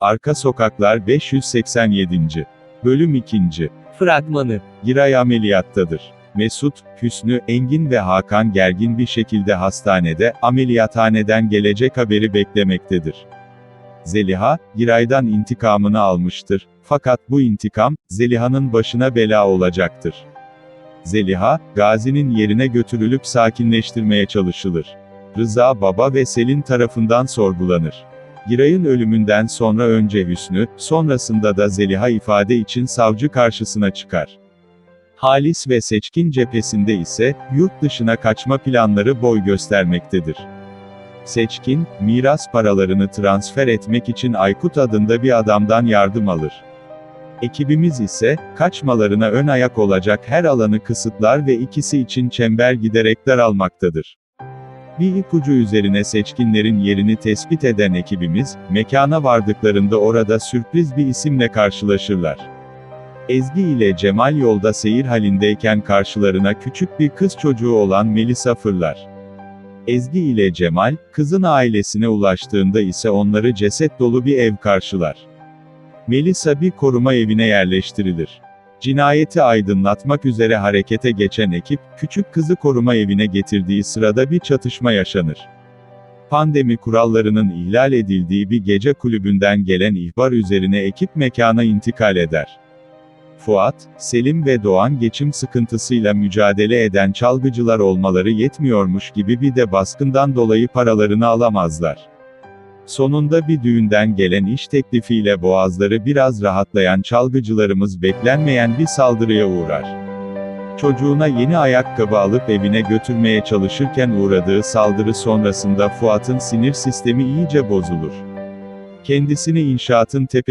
Arka Sokaklar 587. Bölüm 2. Fragmanı. Giray ameliyattadır. Mesut, Hüsnü, Engin ve Hakan gergin bir şekilde hastanede, ameliyathaneden gelecek haberi beklemektedir. Zeliha, Giray'dan intikamını almıştır. Fakat bu intikam, Zeliha'nın başına bela olacaktır. Zeliha, Gazi'nin yerine götürülüp sakinleştirmeye çalışılır. Rıza Baba ve Selin tarafından sorgulanır. Giray'ın ölümünden sonra önce Hüsnü, sonrasında da Zeliha ifade için savcı karşısına çıkar. Halis ve Seçkin cephesinde ise, yurt dışına kaçma planları boy göstermektedir. Seçkin, miras paralarını transfer etmek için Aykut adında bir adamdan yardım alır. Ekibimiz ise, kaçmalarına ön ayak olacak her alanı kısıtlar ve ikisi için çember giderek daralmaktadır. Bir ipucu üzerine seçkinlerin yerini tespit eden ekibimiz, mekana vardıklarında orada sürpriz bir isimle karşılaşırlar. Ezgi ile Cemal yolda seyir halindeyken karşılarına küçük bir kız çocuğu olan Melisa fırlar. Ezgi ile Cemal, kızın ailesine ulaştığında ise onları ceset dolu bir ev karşılar. Melisa bir koruma evine yerleştirilir. Cinayeti aydınlatmak üzere harekete geçen ekip, küçük kızı koruma evine getirdiği sırada bir çatışma yaşanır. Pandemi kurallarının ihlal edildiği bir gece kulübünden gelen ihbar üzerine ekip mekana intikal eder. Fuat, Selim ve Doğan geçim sıkıntısıyla mücadele eden çalgıcılar olmaları yetmiyormuş gibi bir de baskından dolayı paralarını alamazlar. Sonunda bir düğünden gelen iş teklifiyle boğazları biraz rahatlayan çalgıcılarımız beklenmeyen bir saldırıya uğrar. Çocuğuna yeni ayakkabı alıp evine götürmeye çalışırken uğradığı saldırı sonrasında Fuat'ın sinir sistemi iyice bozulur. Kendisini inşaatın tepe